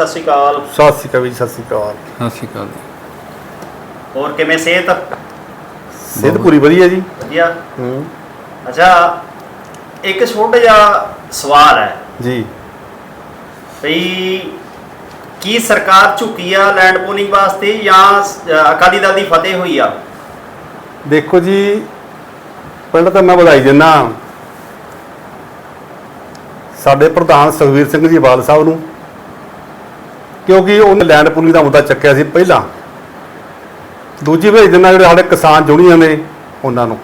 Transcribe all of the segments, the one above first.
ਸਤਿ ਸ਼੍ਰੀ ਅਕਾਲ। ਸਤਿ ਸ਼੍ਰੀ ਅਕਾਲ ਜੀ ਸਤਿ ਸ਼੍ਰੀ ਅਕਾਲ। ਸਤਿ ਸ਼੍ਰੀ ਅਕਾਲ ਜੀ। ਹੋਰ ਕਿਵੇਂ ਸਿਹਤ? ਸਿਹਤ ਪੂਰੀ ਵਧੀਆ ਜੀ। ਵਧੀਆ। ਹੂੰ। ਅੱਛਾ ਇੱਕ ਛੋਟਾ ਜਿਹਾ ਸਵਾਲ ਹੈ। ਜੀ। ਵੀ ਕੀ ਸਰਕਾਰ ਝੁਕੀ ਆ ਲੈਂਡ ਪੂਲਿੰਗ ਵਾਸਤੇ ਜਾਂ ਅ, ਅਕਾਲੀ ਦਲ ਦੀ ਫਤਿਹ ਹੋਈ ਆ? ਦੇਖੋ ਜੀ ਪਹਿਲਾਂ ਤਾਂ ਮੈਂ ਵਧਾਈ ਦਿੰਦਾ। ਸਾਡੇ ਪ੍ਰਧਾਨ ਸੁਖਵੀਰ ਸਿੰਘ ਜੀ ਬਾਲ ਸਾਹਿਬ ਨੂੰ। ਕਿਉਂਕਿ ਉਹਨੇ ਲੈਂਡ ਪੂਲਿੰਗ ਦਾ ਮੁੱਦਾ ਚੱਕਿਆ ਸੀ ਪਹਿਲਾਂ। ਦੂਜੀ ਵਧਾਈ ਦਿੰਦਾ ਜਿਹੜੇ ਸਾਡੇ ਕਿਸਾਨ ਜੁੜੀਆਂ ਨੇ ਉਹਨਾਂ ਨੂੰ।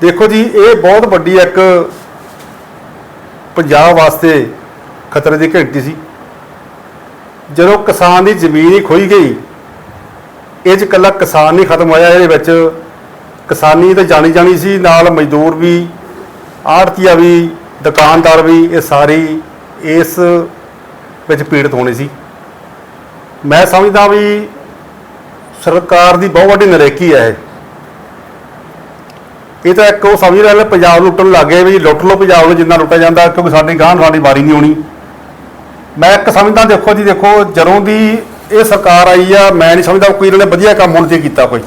ਦੇਖੋ ਜੀ, ਇਹ ਬਹੁਤ ਵੱਡੀ ਇੱਕ ਪੰਜਾਬ ਵਾਸਤੇ ਖਤਰੇ ਦੀ ਘੰਟੀ ਸੀ। ਜਦੋਂ ਕਿਸਾਨ ਦੀ ਜ਼ਮੀਨ ਹੀ ਖੋਈ ਗਈ, ਇਹ 'ਚ ਇਕੱਲਾ ਕਿਸਾਨ ਨਹੀਂ ਖਤਮ ਹੋਇਆ, ਇਹਦੇ ਵਿੱਚ ਕਿਸਾਨੀ ਤਾਂ ਜਾਣੀ ਜਾਣੀ ਸੀ, ਨਾਲ ਮਜ਼ਦੂਰ ਵੀ, ਆੜਤੀਆ ਵੀ, ਦੁਕਾਨਦਾਰ ਵੀ, ਇਹ ਸਾਰੀ ਇਸ ਵਿੱਚ ਪੀੜਤ ਹੋਣੀ ਸੀ। ਮੈਂ ਸਮਝਦਾ ਵੀ ਸਰਕਾਰ ਦੀ ਬਹੁਤ ਵੱਡੀ ਨਰੇਕੀ ਹੈ ਇਹ। ਇਹ ਤਾਂ ਇੱਕ ਉਹ ਸਮਝ ਰਹੇ ਪੰਜਾਬ ਲੁੱਟਣ ਲੱਗ ਗਏ ਵੀ ਲੁੱਟ ਲਓ ਪੰਜਾਬ ਨੂੰ ਜਿੰਨਾ ਲੁੱਟਿਆ ਜਾਂਦਾ, ਕਿਉਂਕਿ ਸਾਡੀ ਗਾਂਹ ਸਾਡੀ ਵਾਰੀ ਨਹੀਂ ਆਉਣੀ ਮੈਂ ਇੱਕ ਸਮਝਦਾ, ਦੇਖੋ ਜੀ, ਦੇਖੋ, ਜਦੋਂ ਦੀ ਇਹ ਸਰਕਾਰ ਆਈ ਆ, ਮੈਂ ਨਹੀਂ ਸਮਝਦਾ ਕੋਈ ਇਹਨਾਂ ਨੇ ਵਧੀਆ ਕੰਮ ਹੁਣ ਤੇ ਕੀਤਾ ਕੋਈ।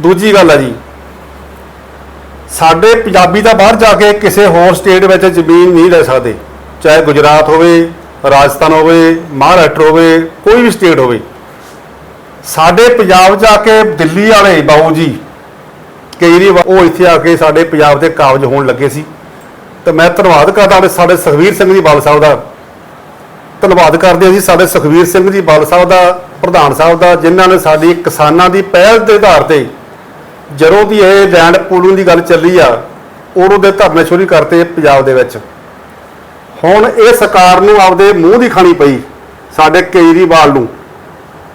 ਦੂਜੀ ਗੱਲ ਆ ਜੀ, ਸਾਡੇ ਪੰਜਾਬੀ ਦਾ ਬਾਹਰ ਜਾ ਕੇ ਕਿਸੇ ਹੋਰ ਸਟੇਟ ਵਿੱਚ ਜ਼ਮੀਨ ਨਹੀਂ ਲੈ ਸਕਦੇ। ਚਾਹੇ ਗੁਜਰਾਤ ਹੋਵੇ, ਰਾਜਸਥਾਨ ਹੋਵੇ, ਮਹਾਰਾਸ਼ਟਰ ਹੋਵੇ, ਕੋਈ ਵੀ ਸਟੇਟ ਹੋਵੇ, ਸਾਡੇ ਪੰਜਾਬ 'ਚ ਆ ਕੇ ਦਿੱਲੀ ਵਾਲੇ ਬਾਊ ਜੀ ਕੇਜਰੀਵਾਲ ਉਹ ਇੱਥੇ ਆ ਕੇ ਸਾਡੇ ਪੰਜਾਬ ਦੇ ਕਾਬਜ ਹੋਣ ਲੱਗੇ ਸੀ। ਤੇ ਮੈਂ ਧੰਨਵਾਦ ਕਰਦਾ ਆਪਣੇ ਸਾਡੇ ਸੁਖਵੀਰ ਸਿੰਘ ਜੀ ਬਾਲ ਸਾਹਿਬ ਦਾ। ਧੰਨਵਾਦ ਕਰਦੇ ਹਾਂ ਜੀ ਸਾਡੇ ਸੁਖਵੀਰ ਸਿੰਘ ਜੀ ਬਾਲ ਸਾਹਿਬ ਦਾ, ਪ੍ਰਧਾਨ ਸਾਹਿਬ ਦਾ, ਜਿਨ੍ਹਾਂ ਨੇ ਸਾਡੀ ਕਿਸਾਨਾਂ ਦੀ ਪਹਿਲ ਦੇ ਆਧਾਰ ਤੇ ਜਦੋਂ ਦੀ ਇਹ ਲੈਂਡ ਪੂਲਿੰਗ ਦੀ ਗੱਲ ਚੱਲੀ ਆ, ਉਦੋਂ ਦੇ ਧਰਨੇ ਸ਼ੁਰੂ ਕਰਤੇ ਪੰਜਾਬ ਦੇ ਵਿੱਚ। ਹੁਣ ਇਹ ਸਰਕਾਰ ਨੂੰ ਆਪਦੇ ਮੂੰਹ ਦੀ ਖਾਣੀ ਪਈ ਸਾਡੇ ਕੇਜਰੀਵਾਲ ਨੂੰ,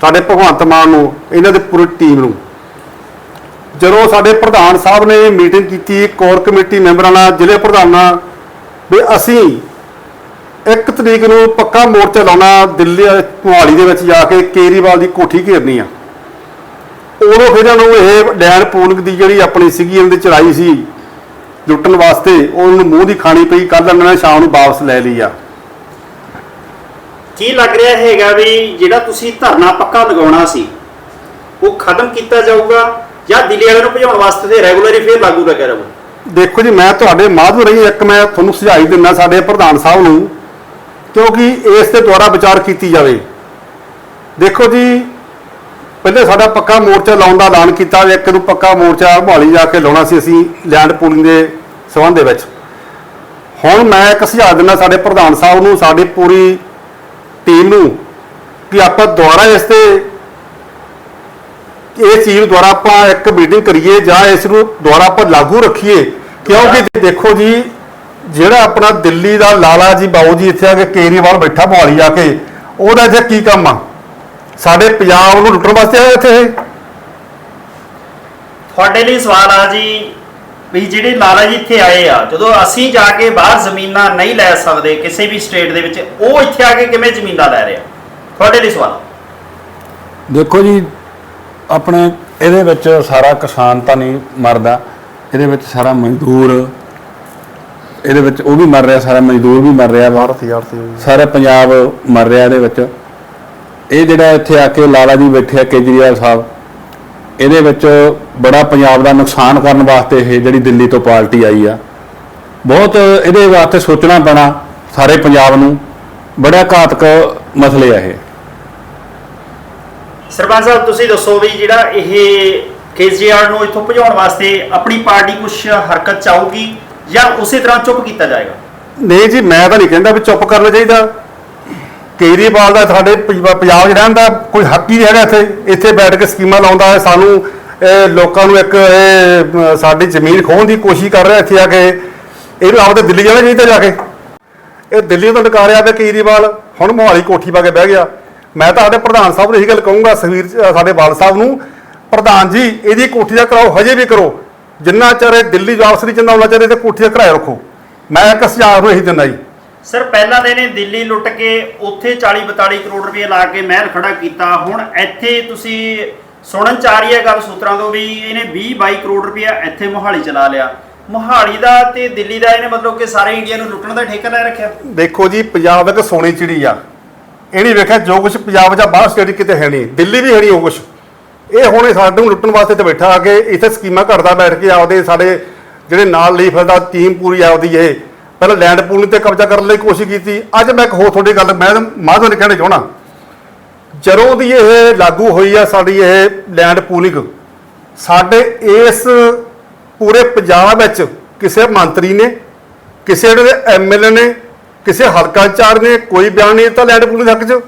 ਸਾਡੇ ਭਗਵੰਤ ਮਾਨ ਨੂੰ, ਇਹਨਾਂ ਦੇ ਪੂਰੀ ਟੀਮ ਨੂੰ। ਜਦੋਂ ਸਾਡੇ ਪ੍ਰਧਾਨ ਸਾਹਿਬ ਨੇ ਮੀਟਿੰਗ ਕੀਤੀ, ਕੋਰ ਕਮੇਟੀ ਮੈਂਬਰਾਂ ਨਾਲ, ਜ਼ਿਲ੍ਹੇ ਪ੍ਰਧਾਨਾਂ ਵੀ ਅਸੀਂ ਇੱਕ ਤਰੀਕ ਨੂੰ ਪੱਕਾ ਮੋਰਚਾ ਲਾਉਣਾ, ਦਿੱਲੀ ਮੁਹਾਲੀ ਦੇ ਵਿੱਚ ਜਾ ਕੇ ਕੇਜਰੀਵਾਲ ਦੀ ਕੋਠੀ ਘੇਰਨੀ ਆ। ਉਦੋਂ ਫਿਰ ਇਹਨਾਂ ਨੂੰ ਇਹ ਡੈਨ ਪੂਲਿੰਗ ਦੀ ਜਿਹੜੀ ਆਪਣੀ ਸੀਗੀ ਇਹਨਾਂ ਦੀ ਚੜਾਈ ਸੀ ਲੁੱਟਣ ਵਾਸਤੇ ਉਹਨੂੰ ਮੂੰਹ ਦੀ ਖਾਣੀ ਪਈ ਕੱਲ ਇਹਨਾਂ ਨੇ ਸ਼ਾਮ ਨੂੰ ਵਾਪਸ ਲੈ ਲਈ ਆ। ਕੀ ਲੱਗ ਰਿਹਾ ਹੈਗਾ ਵੀ ਜਿਹੜਾ ਤੁਸੀਂ ਧਰਨਾ ਪੱਕਾ ਲਗਾਉਣਾ ਸੀ ਉਹ ਖਤਮ ਕੀਤਾ ਜਾਊਗਾ ਜਾਂ ਦਿੱਲੀ ਵਾਲਿਆਂ ਨੂੰ ਭਜਾਉਣ ਵਾਸਤੇ ਤੇ ਰੈਗੂਲਰ ਹੀ ਫੇਰ ਲਾਗੂ ਰੱਖਿਆ ਰਹੂ? ਦੇਖੋ ਜੀ ਮੈਂ ਤੁਹਾਡੇ ਮਾਧਵ ਰਹੀ ਇੱਕ ਮੈਂ ਤੁਹਾਨੂੰ ਸੁਝਾਅ ਹੀ ਦਿੰਦਾ ਸਾਡੇ ਪ੍ਰਧਾਨ ਸਾਹਿਬ ਨੂੰ ਕਿਉਂਕਿ ਇਸ ਤੇ ਦੁਆਰਾ ਵਿਚਾਰ ਕੀਤੀ ਜਾਵੇ। ਦੇਖੋ ਜੀ ਪਹਿਲੇ ਸਾਡਾ ਪੱਕਾ ਮੋਰਚਾ ਲਾਉਣ ਦਾ ਐਲਾਨ ਕੀਤਾ ਇੱਕ ਨੂੰ ਪੱਕਾ ਮੋਰਚਾ ਮੋਹਾਲੀ ਜਾ ਕੇ ਲਾਉਣਾ ਸੀ ਅਸੀਂ ਲੈਂਡ ਪੂਲਿੰਗ ਦੇ ਸੰਬੰਧ ਦੇ ਵਿੱਚ। ਹੁਣ ਮੈਂ ਇੱਕ ਸੁਝਾਅ ਦਿੰਦਾ ਸਾਡੇ ਪ੍ਰਧਾਨ ਸਾਹਿਬ ਨੂੰ, ਸਾਡੀ ਪੂਰੀ ਟੀਮ ਨੂੰ ਕਿ ਆਪਾਂ ਦੁਬਾਰਾ ਇਸ ਤੇ ਇਹ ਚੀਜ਼ ਦੁਆਰਾ ਆਪਾਂ ਇੱਕ ਮੀਟਿੰਗ ਕਰੀਏ ਜਾਂ ਇਸ ਨੂੰ ਦੁਆਰਾ ਆਪਾਂ ਲਾਗੂ ਰੱਖੀਏ। ਕਿਉਂਕਿ ਦੇਖੋ ਜੀ, ਜਿਹੜਾ ਆਪਣਾ ਦਿੱਲੀ ਦਾ ਲਾਲਾ ਜੀ ਬਾਊ ਜੀ ਇੱਥੇ ਆ ਕੇ ਕੇਜਰੀਵਾਲ ਬੈਠਾ ਮੋਹਾਲੀ ਜਾ ਕੇ, ਉਹਦਾ ਇੱਥੇ ਕੀ ਕੰਮ ਆ? ਸਾਡੇ ਪੰਜਾਬ ਨੂੰ ਲੁੱਟਣ ਵਾਸਤੇ ਆਇਆ ਇੱਥੇ ਇਹ? ਤੁਹਾਡੇ ਲਈ ਸਵਾਲ ਆ ਜੀ ਵੀ ਜਿਹੜੇ ਲਾਲਾ ਜੀ ਇੱਥੇ ਆਏ ਆ ਜਦੋਂ ਅਸੀਂ ਜਾ ਕੇ ਬਾਹਰ ਜ਼ਮੀਨਾਂ ਨਹੀਂ ਲੈ ਸਕਦੇ ਕਿਸੇ ਵੀ ਸਟੇਟ ਦੇ ਵਿੱਚ ਉਹ ਇੱਥੇ ਆ ਕੇ ਕਿਵੇਂ ਜ਼ਮੀਨਾਂ ਲੈ ਰਹੇ ਆ? ਤੁਹਾਡੇ ਲਈ ਸਵਾਲ। ਦੇਖੋ ਜੀ ਆਪਣੇ ਇਹਦੇ ਵਿੱਚ ਸਾਰਾ ਕਿਸਾਨ ਤਾਂ ਨਹੀਂ ਮਰਦਾ ਇਹਦੇ ਵਿੱਚ ਸਾਰਾ ਮਜ਼ਦੂਰ ਇਹਦੇ ਵਿੱਚ ਉਹ ਵੀ ਮਰ ਰਿਹਾ ਸਾਰਾ ਮਜ਼ਦੂਰ ਵੀ ਮਰ ਰਿਹਾ ਆਰਤੀ ਆਰਤੀ ਸਾਰਾ ਪੰਜਾਬ ਮਰ ਰਿਹਾ ਇਹਦੇ ਵਿੱਚ। ਇਹ ਜਿਹੜਾ ਇੱਥੇ ਆ ਕੇ ਲਾਲਾ ਜੀ ਬੈਠੇ ਆ ਕੇਜਰੀਵਾਲ ਸਾਹਿਬ ਇਹਦੇ ਵਿੱਚ ਬੜਾ ਪੰਜਾਬ ਦਾ ਨੁਕਸਾਨ ਕਰਨ ਵਾਸਤੇ ਇਹ ਜਿਹੜੀ ਦਿੱਲੀ ਤੋਂ ਪਾਰਟੀ ਆਈ ਆ। ਬਹੁਤ ਇਹਦੇ ਵਾਸਤੇ ਸੋਚਣਾ ਪੈਣਾ ਸਾਰੇ ਪੰਜਾਬ ਨੂੰ ਬੜਾ ਘਾਤਕ ਮਸਲੇ ਆ ਇਹ। ਸਰਪੰਚ ਸਾਹਿਬ ਤੁਸੀਂ ਦੱਸੋ ਵੀ ਜਿਹੜਾ ਇਹ ਕੇਜਰੀਵਾਲ ਨੂੰ ਇੱਥੋਂ ਭਜਾਉਣ ਵਾਸਤੇ ਆਪਣੀ ਪਾਰਟੀ ਕੁਝ ਹਰਕਤ ਚਾਹੂਗੀ ਜਾਂ ਉਸੇ ਤਰ੍ਹਾਂ ਚੁੱਪ ਕੀਤਾ ਜਾਏਗਾ? ਨਹੀਂ ਜੀ ਮੈਂ ਤਾਂ ਨਹੀਂ ਕਹਿੰਦਾ ਵੀ ਚੁੱਪ ਕਰਨਾ ਚਾਹੀਦਾ। ਕੇਜਰੀਵਾਲ ਦਾ ਸਾਡੇ ਪੰਜ- ਪੰਜਾਬ 'ਚ ਰਹਿਣ ਦਾ ਕੋਈ ਹੱਕ ਹੀ ਨਹੀਂ ਹੈਗਾ ਇੱਥੇ। ਇੱਥੇ ਬੈਠ ਕੇ ਸਕੀਮਾਂ ਲਾਉਂਦਾ ਹੈ ਸਾਨੂੰ ਇਹ ਲੋਕਾਂ ਨੂੰ ਇੱਕ ਇਹ ਅਮ, ਸਾਡੀ ਜ਼ਮੀਨ ਖੋਹਣ ਦੀ ਕੋਸ਼ਿਸ਼ ਕਰ ਰਿਹਾ ਇੱਥੇ ਆ ਕੇ। ਇਹਨੂੰ ਆਪਦੇ ਦਿੱਲੀ ਜਾਣਾ ਚਾਹੀਦਾ ਜਾ ਕੇ। ਇਹ ਦਿੱਲੀ ਤੋਂ ਨਕਾਰਿਆ ਤੇ ਕੇਜਰੀਵਾਲ ਹੁਣ ਮੋਹਾਲੀ ਕੋਠੀ ਪਾ ਕੇ ਬਹਿ ਗਿਆ। ਮੈਂ ਤਾਂ ਸਾਡੇ ਪ੍ਰਧਾਨ ਸਾਹਿਬ ਨੂੰ ਇਹੀ ਗੱਲ ਕਹੂੰਗਾ ਸੁਖਵੀਰ ਅ, ਸਾਡੇ ਬਾਲ ਸਾਹਿਬ ਨੂੰ ਪ੍ਰਧਾਨ ਜੀ ਇਹਦੀ ਕੋਠੀ ਦਾ ਕਰਾਓ ਹਜੇ ਵੀ ਕਰੋ। ਜਿੰਨਾ ਚਿਰ ਇਹ ਦਿੱਲੀ ਵਾਪਸ ਨਹੀਂ ਜਾਂਦਾ ਉਹਨਾਂ ਚਿਰ ਇਹਦੇ ਕੋਠੀ ਦਾ ਕਿਰਾਇਆ ਰੱਖੋ। ਮੈਂ ਇੱਕ ਸੁਝਾਅ ਨੂੰ ਇਹੀ ਦਿੰਦਾ ਜੀ। ਸਰ, ਪਹਿਲਾਂ ਦੇ ਨੇ ਦਿੱਲੀ ਲੁੱਟ ਕੇ ਉੱਥੇ 40 42 ਕਰੋੜ ਰੁਪਏ ਲਾ ਕੇ ਮਹਿਲ ਖੜਾ ਕੀਤਾ। ਹੁਣ ਇੱਥੇ ਤੁਸੀਂ ਸੁਣਨ ਚ ਆ ਰਹੀ ਹੈ ਗੱਲ ਸੂਤਰਾਂ ਤੋਂ ਵੀ ਇਹਨੇ 20 22 ਕਰੋੜ ਰੁਪਏ ਇੱਥੇ ਮੋਹਾਲੀ ਚਲਾ ਲਿਆ। ਮੋਹਾਲੀ ਦਾ ਤੇ ਦਿੱਲੀ ਦਾ ਇਹਨੇ ਮਤਲਬ ਕਿ ਸਾਰੇ ਇੰਡੀਆ ਨੂੰ ਲੁੱਟਣ ਦਾ ਠੇਕਾ ਲੈ ਰੱਖਿਆ। ਦੇਖੋ ਜੀ, ਪੰਜਾਬ ਇੱਕ ਸੋਨੇ ਚਿੜੀ ਆ। ਇਹਨੇ ਵੇਖਿਆ ਜੋ ਕੁਝ ਪੰਜਾਬ ਜਾਂ ਬਾਹਰ ਸਟੇਟ ਕਿਤੇ ਹੈ ਨਹੀਂ। ਦਿੱਲੀ ਵੀ ਹੈ ਨਹੀਂ ਉਹ ਕੁਝ ਇਹ ਹੁਣ ਇਹ ਸਾਡੇ ਨੂੰ ਲੁੱਟਣ ਵਾਸਤੇ ਤੇ ਬੈਠਾ ਆ ਕੇ ਇੱਥੇ ਸਕੀਮਾਂ ਘੜਦਾ ਬੈਠ ਕੇ ਆਪਦੇ ਸਾਡੇ ਜਿਹੜੇ ਨਾਲ ਲਈ ਫਿਰਦਾ ਟੀਮ ਪੂਰੀ ਆਪਦੀ ਇਹ ਪਹਿਲਾਂ ਲੈਂਡ ਪੂਲਿੰਗ ਤੇ ਕਬਜ਼ਾ ਕਰਨ ਲਈ ਕੋਸ਼ਿਸ਼ ਕੀਤੀ। ਅੱਜ ਮੈਂ ਇੱਕ ਹੋਰ ਤੁਹਾਡੀ ਗੱਲ ਮੈਂ ਮਾਧਵ ਨੇ ਕਹਿਣਾ ਚਾਹਣਾ ਜਦੋਂ ਦੀ ਇਹ ਲਾਗੂ ਹੋਈ ਆ ਸਾਡੀ ਇਹ ਲੈਂਡ ਪੂਲਿੰਗ, ਸਾਡੇ ਇਸ ਪੂਰੇ ਪੰਜਾਬ ਵਿੱਚ ਕਿਸੇ ਮੰਤਰੀ ਨੇ, ਕਿਸੇ ਦੇ ਐਮਐਲਏ ਨੇ, ਕਿਸੇ ਹਲਕਾ ਇੰਚਾਰਜ ਨੇ ਕੋਈ ਬਿਆਨ ਨਹੀਂ ਦਿੱਤਾ ਲੈਂਡ ਪੂਲਿੰਗ ਹੱਕ 'ਚ।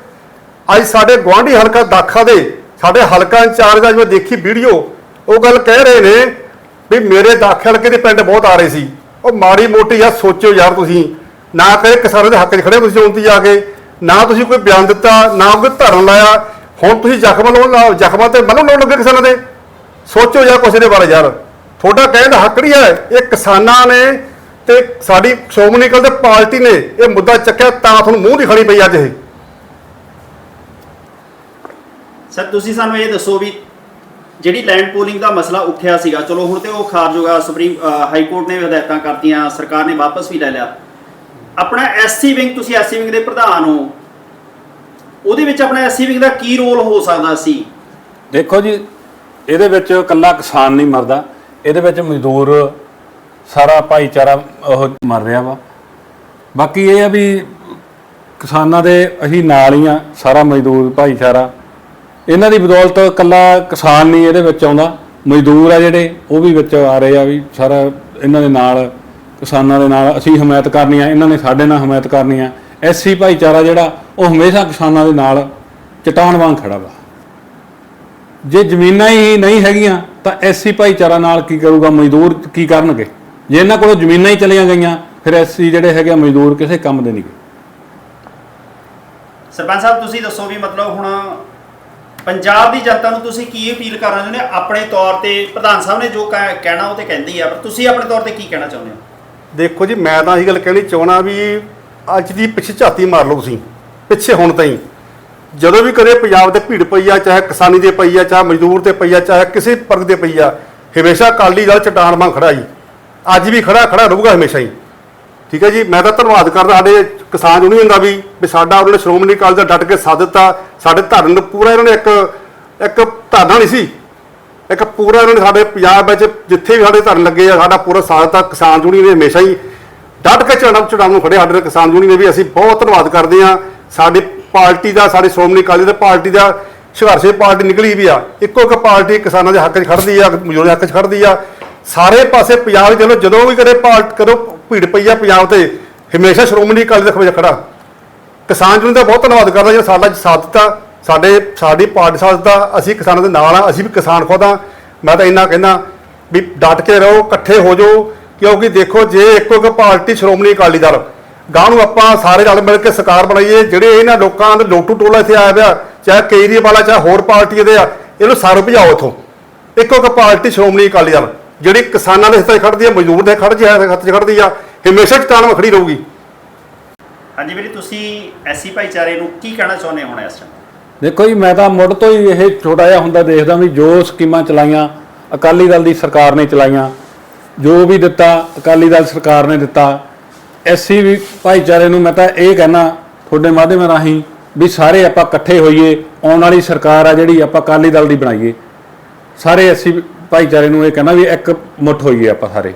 ਅੱਜ ਸਾਡੇ ਗੁਆਂਢੀ ਹਲਕਾ ਦਾਖਾ ਦੇ ਸਾਡੇ ਹਲਕਾ ਇੰਚਾਰਜ ਅੱਜ ਮੈਂ ਦੇਖੀ ਵੀਡੀਓ, ਉਹ ਗੱਲ ਕਹਿ ਰਹੇ ਨੇ ਵੀ ਮੇਰੇ ਦਾਖੇ ਹਲਕੇ ਦੇ ਪਿੰਡ ਬਹੁਤ ਆ ਰਹੇ ਸੀ। ਉਹ ਮਾੜੀ ਮੋਟੀ ਯਾਰ ਸੋਚੋ ਯਾਰ ਤੁਸੀਂ। ਨਾ ਕਦੇ ਕਿਸਾਨਾਂ ਦੇ ਹੱਕ 'ਚ ਖੜੇ ਹੋ ਤੁਸੀਂ ਚੋਣ 'ਤੇ ਜਾ ਕੇ। ਨਾ ਤੁਸੀਂ ਕੋਈ ਬਿਆਨ ਦਿੱਤਾ, ਨਾ ਕੋਈ ਧਰਨ ਲਾਇਆ। ਹੁਣ ਤੁਸੀਂ ਜ਼ਖਮ ਲਾਉਣ ਲਾ- ਜ਼ਖਮਾਂ ਤੇ ਮਲਮ ਲਾਉਣ ਲੱਗੇ ਕਿਸਾਨਾਂ ਦੇ। ਸੋਚੋ ਯਾਰ ਕੁਛ ਦੇ ਬਾਰੇ ਯਾਰ। ਤੁਹਾਡਾ ਕਹਿਣ ਦਾ ਹੱਕ ਨਹੀਂ ਹੈ। ਇਹ ਕਿਸਾਨਾਂ ਨੇ ਤੇ ਸਾਡੀ ਸ਼੍ਰੋਮਣੀ ਅਕਾਲੀ ਦਲ ਪਾਰਟੀ ਨੇ ਇਹ ਮੁੱਦਾ ਚੱਕਿਆ ਤਾਂ ਤੁਹਾਨੂੰ ਮੂੰਹ ਦੀ ਖੜੀ ਪਈ ਅੱਜ ਇਹ। ਸਰ, ਤੁਸੀਂ ਸਾਨੂੰ ਇਹ ਦੱਸੋ ਵੀ ਜਿਹੜੀ ਲੈਂਡ ਪੂਲਿੰਗ ਦਾ ਮਸਲਾ ਉੱਠਿਆ ਸੀਗਾ, ਚਲੋ ਹੁਣ ਤੇ ਉਹ ਖਾਰਜ ਹੋ ਗਿਆ ਸੁਪਰੀਮ ਹਾਈ ਕੋਰਟ ਨੇ ਹਦਾਇਤਾਂ ਕਰਤੀਆਂ, ਸਰਕਾਰ ਨੇ ਵਾਪਸ ਵੀ ਲੈ ਲਿਆ। ਆਪਣਾ ਐਸਸੀ ਵਿੰਗ ਤੁਸੀਂ ਐਸਸੀ ਵਿੰਗ ਦੇ ਪ੍ਰਧਾਨ ਹੋ। ਉਹਦੇ ਵਿੱਚ ਆਪਣਾ ਐਸਸੀ ਵਿੰਗ ਦਾ ਕੀ ਰੋਲ ਹੋ ਸਕਦਾ ਸੀ? ਦੇਖੋ ਜੀ, ਇਹਦੇ ਵਿੱਚ ਇਕੱਲਾ ਕਿਸਾਨ ਨਹੀਂ ਮਰਦਾ। ਇਹਦੇ ਵਿੱਚ ਮਜ਼ਦੂਰ ਸਾਰਾ ਭਾਈਚਾਰਾ ਉਹ ਮਰ ਰਿਹਾ ਵਾ। ਬਾਕੀ ਇਹ ਆ ਵੀ ਕਿਸਾਨਾਂ ਦੇ ਅਸੀਂ ਨਾਲ ਹੀ ਆ, ਸਾਰਾ ਮਜ਼ਦੂਰ, ਭਾਈਚਾਰਾ। ਇਹਨਾਂ ਦੀ ਬਦੌਲਤ ਇਕੱਲਾ ਕਿਸਾਨ ਨਹੀਂ ਇਹਦੇ ਵਿੱਚ ਆਉਂਦਾ, ਮਜ਼ਦੂਰ ਆ ਜਿਹੜੇ, ਉਹ ਵੀ ਵਿੱਚ ਆ ਰਹੇ ਆ ਵੀ ਸਾਰਾ ਇਹਨਾਂ ਦੇ ਨਾਲ, ਕਿਸਾਨਾਂ ਦੇ ਨਾਲ ਅਸੀਂ ਹਮਾਇਤ ਕਰਨੀ ਆ, ਇਹਨਾਂ ਨੇ ਸਾਡੇ ਨਾਲ ਹਮਾਇਤ ਕਰਨੀ ਆ। ਐਸਸੀ ਭਾਈਚਾਰਾ ਜਿਹੜਾ, ਉਹ ਹਮੇਸ਼ਾ ਕਿਸਾਨਾਂ ਦੇ ਨਾਲ ਚਟਾਨ ਵਾਂਗ ਖੜਾ ਵਾ। ਜੇ ਜ਼ਮੀਨਾਂ ਹੀ ਨਹੀਂ ਹੈਗੀਆਂ, ਤਾਂ ਐਸਸੀ ਭਾਈਚਾਰਾ ਨਾਲ ਕੀ ਕਰੂਗਾ, ਮਜ਼ਦੂਰ ਕੀ ਕਰਨਗੇ? ਜੇ ਇਹਨਾਂ ਕੋਲੋਂ ਜ਼ਮੀਨਾਂ ਹੀ ਚਲੀਆਂ ਗਈਆਂ, ਫਿਰ ਐਸਸੀ ਜਿਹੜੇ ਹੈਗੇ ਆ, ਮਜ਼ਦੂਰ ਕਿਸੇ ਕੰਮ ਦੇ ਨਹੀਂ ਗੇ ਸਰਪੰਚ ਸਾਹਿਬ, ਤੁਸੀਂ ਦੱਸੋ ਵੀ ਮਤਲਬ ਹੁਣ ਪੰਜਾਬ ਦੀ ਜਨਤਾ ਨੂੰ ਤੁਸੀਂ ਕੀ ਅਪੀਲ ਕਰਨਾ ਚਾਹੁੰਦੇ ਹੋ? ਆਪਣੇ ਤੌਰ ਤੇ ਪ੍ਰਧਾਨ ਸਾਹਿਬ ਨੇ ਜੋ ਕਹਿ- ਕਹਿਣਾ ਉਹ ਤੇ ਕਹਿੰਦੇ ਹੀ ਆ, ਪਰ ਤੁਸੀਂ ਆਪਣੇ ਤੌਰ ਤੇ ਕੀ ਕਹਿਣਾ ਚਾਹੁੰਦੇ ਹੋ? ਦੇਖੋ ਜੀ, ਮੈਂ ਤਾਂ ਇਹੀ ਗੱਲ ਕਹਿਣੀ ਚਾਹਣਾ ਵੀ ਅੱਜ ਦੀ ਪਿੱਛੇ ਝਾਤੀ ਮਾਰ ਲਓ ਤੁਸੀਂ, ਪਿੱਛੇ ਹੁਣ ਤਾਈਂ। ਜਦੋਂ ਵੀ ਕਦੇ ਪੰਜਾਬ ਤੇ ਭੀੜ ਪਈ ਆ, ਚਾਹੇ ਕਿਸਾਨੀ ਦੇ ਪਈ ਆ, ਚਾਹੇ ਮਜ਼ਦੂਰ ਤੇ ਪਈ ਆ, ਚਾਹੇ ਕਿਸੇ ਵਰਗ ਦੇ ਪਈ ਆ, ਹਮੇਸ਼ਾ ਅਕਾਲੀ ਦਲ ਚਟਾਨ ਵਾਂਗ ਖੜਾ ਜੀ। ਅੱਜ ਵੀ ਖੜਾ ਖੜਾ ਰਹੂਗਾ ਹਮੇਸ਼ਾ ਹੀ। ਠੀਕ ਹੈ ਜੀ, ਮੈਂ ਤਾਂ ਧੰਨਵਾਦ ਕਰਦਾ ਸਾਡੇ ਕਿਸਾਨ ਯੂਨੀਅਨ ਦਾ ਵੀ ਵੀ ਸਾਡਾ ਉਹਨਾਂ ਨੇ ਸ਼੍ਰੋਮਣੀ ਅਕਾਲੀ ਦਾ ਡਟ ਕੇ ਸਾਥ ਦਿੱਤਾ। ਸਾਡੇ ਧਰਨ ਨੂੰ ਪੂਰਾ ਇਹਨਾਂ ਨੇ ਇੱਕ ਇੱਕ ਧਰਨਾ ਨਹੀਂ ਸੀ। ਇੱਕ ਪੂਰਾ ਇਹਨਾਂ ਨੇ ਸਾਡੇ ਪੰਜਾਬ ਵਿੱਚ ਜਿੱਥੇ ਵੀ ਸਾਡੇ ਧਰਨ ਲੱਗੇ ਆ, ਸਾਡਾ ਪੂਰਾ ਸਾਥ ਦਿੱਤਾ। ਕਿਸਾਨ ਯੂਨੀਅਨ ਨੇ ਹਮੇਸ਼ਾ ਹੀ ਡਟ ਕੇ ਚੜਾਂ ਚੜਾਂ ਨੂੰ ਖੜੇ ਸਾਡੇ ਨਾਲ ਕਿਸਾਨ ਯੂਨੀਅਨ ਨੇ ਵੀ। ਅਸੀਂ ਬਹੁਤ ਧੰਨਵਾਦ ਕਰਦੇ ਆ ਸਾਡੀ ਪਾਰਟੀ ਦਾ, ਸਾਡੇ ਸ਼੍ਰੋਮਣੀ ਅਕਾਲੀ ਦਲ ਪਾਰਟੀ ਦਾ, ਸੰਘਰਸ਼ੇ ਪਾਰਟੀ ਨਿਕਲੀ ਵੀ ਆ। ਇੱਕੋ ਇੱਕ ਪਾਰਟੀ ਕਿਸਾਨਾਂ ਦੇ ਹੱਕ 'ਚ ਖੜਦੀ ਆ, ਮਜ਼ਦੂਰਾਂ ਦੇ ਹੱਕ 'ਚ ਖੜਦੀ ਆ। ਸਾਰੇ ਪਾਸੇ ਪੰਜਾਬ ਚਲੋ ਜਦੋਂ ਵੀ ਕਦੇ ਪਾਰਟ ਕਦੋਂ ਭੀੜ ਪਈ ਆ ਪੰਜਾਬ ਤੇ। ਹਮੇਸ਼ਾ ਸ਼੍ਰੋਮਣੀ ਅਕਾਲੀ ਦਲ ਖੜੇ। ਖੜਾ ਕਿਸਾਨ ਯੂਨੀਅਨ ਦਾ ਬਹੁਤ ਧੰਨਵਾਦ ਕਰਦਾ ਜਿਹੜਾ ਸਾਡਾ ਸਾਥ ਦਿੱਤਾ। ਸਾਡੇ, ਸਾਡੀ ਪਾਰਟੀ ਸਾਥ ਦਿੱਤਾ। ਅਸੀਂ ਕਿਸਾਨਾਂ ਦੇ ਨਾਲ ਆ, ਅਸੀਂ ਵੀ ਕਿਸਾਨ ਖੁਦ ਆ। ਮੈਂ ਤਾਂ ਇੰਨਾ ਕਹਿੰਦਾ ਵੀ ਡਟ ਕੇ ਰਹੋ, ਇਕੱਠੇ ਹੋ ਜਾਓ। ਕਿਉਂਕਿ ਦੇਖੋ, ਜੇ ਇੱਕੋ ਇੱਕ ਪਾਰਟੀ ਸ਼੍ਰੋਮਣੀ ਅਕਾਲੀ ਦਲ ਗਾਂ ਨੂੰ ਆਪਾਂ ਸਾਰੇ ਰਲ ਮਿਲ ਕੇ ਸਰਕਾਰ ਬਣਾਈਏ, ਜਿਹੜੇ ਇਹਨਾਂ ਲੋਕਾਂ ਦੇ ਲੋਟੂ ਟੋਲਾ ਇੱਥੇ ਆਇਆ ਪਿਆ, ਚਾਹੇ ਕੇਜਰੀਵਾਲ ਆ, ਚਾਹੇ ਹੋਰ ਪਾਰਟੀ ਦੇ ਆ, ਇਹਨੂੰ ਸਾਰ ਭਜਾਓ ਇਥੋਂ। ਇੱਕੋ ਇੱਕ ਪਾਰਟੀ ਸ਼੍ਰੋਮਣੀ ਅਕਾਲੀ ਦਲ, ਜਿਹੜੀ ਕਿਸਾਨਾਂ ਦੇ ਹਿੱਸੇ ਖੜਦੀ ਹੈ ਮਜ਼ਦੂਰ ਦੇ ਖੜ ਜਿਹਾ ਹੱਥ 'ਚ ਖੜਦੀ ਆ ਹਮੇਸ਼ਾ ਚਟਾਨ ਖੜੀ ਰਹੂਗੀ। ਹਾਂਜੀ ਵੀਰੇ ਤੁਸੀਂ ਐਸਸੀ ਭਾਈਚਾਰੇ ਨੂੰ ਕੀ ਕਹਿਣਾ ਚਾਹੁੰਦੇ ਹੋ ਹੁਣ ਇਸ ਟਾਈਮ ਦੇਖੋ ਜੀ ਮੈਂ ਤਾਂ ਮੁੱਢ ਤੋਂ ਹੀ ਇਹ ਛੋਟਾ ਜਿਹਾ ਹੁੰਦਾ ਦੇਖਦਾ ਵੀ ਜੋ ਸਕੀਮਾਂ ਚਲਾਈਆਂ ਅਕਾਲੀ ਦਲ ਦੀ ਸਰਕਾਰ ਨੇ ਚਲਾਈਆਂ ਜੋ ਵੀ ਦਿੱਤਾ ਅਕਾਲੀ ਦਲ ਸਰਕਾਰ ਨੇ ਦਿੱਤਾ। ਐਸਸੀ ਵੀ ਭਾਈਚਾਰੇ ਨੂੰ ਮੈਂ ਤਾਂ ਇਹ ਕਹਿਣਾ ਤੁਹਾਡੇ ਮਾਧਿਅਮ ਰਾਹੀਂ ਵੀ ਸਾਰੇ ਆਪਾਂ ਇਕੱਠੇ ਹੋਈਏ ਆਉਣ ਵਾਲੀ ਸਰਕਾਰ ਆ ਜਿਹੜੀ ਆਪਾਂ ਅਕਾਲੀ ਦਲ ਦੀ ਬਣਾਈਏ। ਸਾਰੇ ਐਸਸੀ ਭਾਈਚਾਰੇ ਨੂੰ ਇਹ ਕਹਿਣਾ ਵੀ ਇੱਕ ਮੁੱਠ ਹੋਈਏ ਆਪਾਂ ਸਾਰੇ।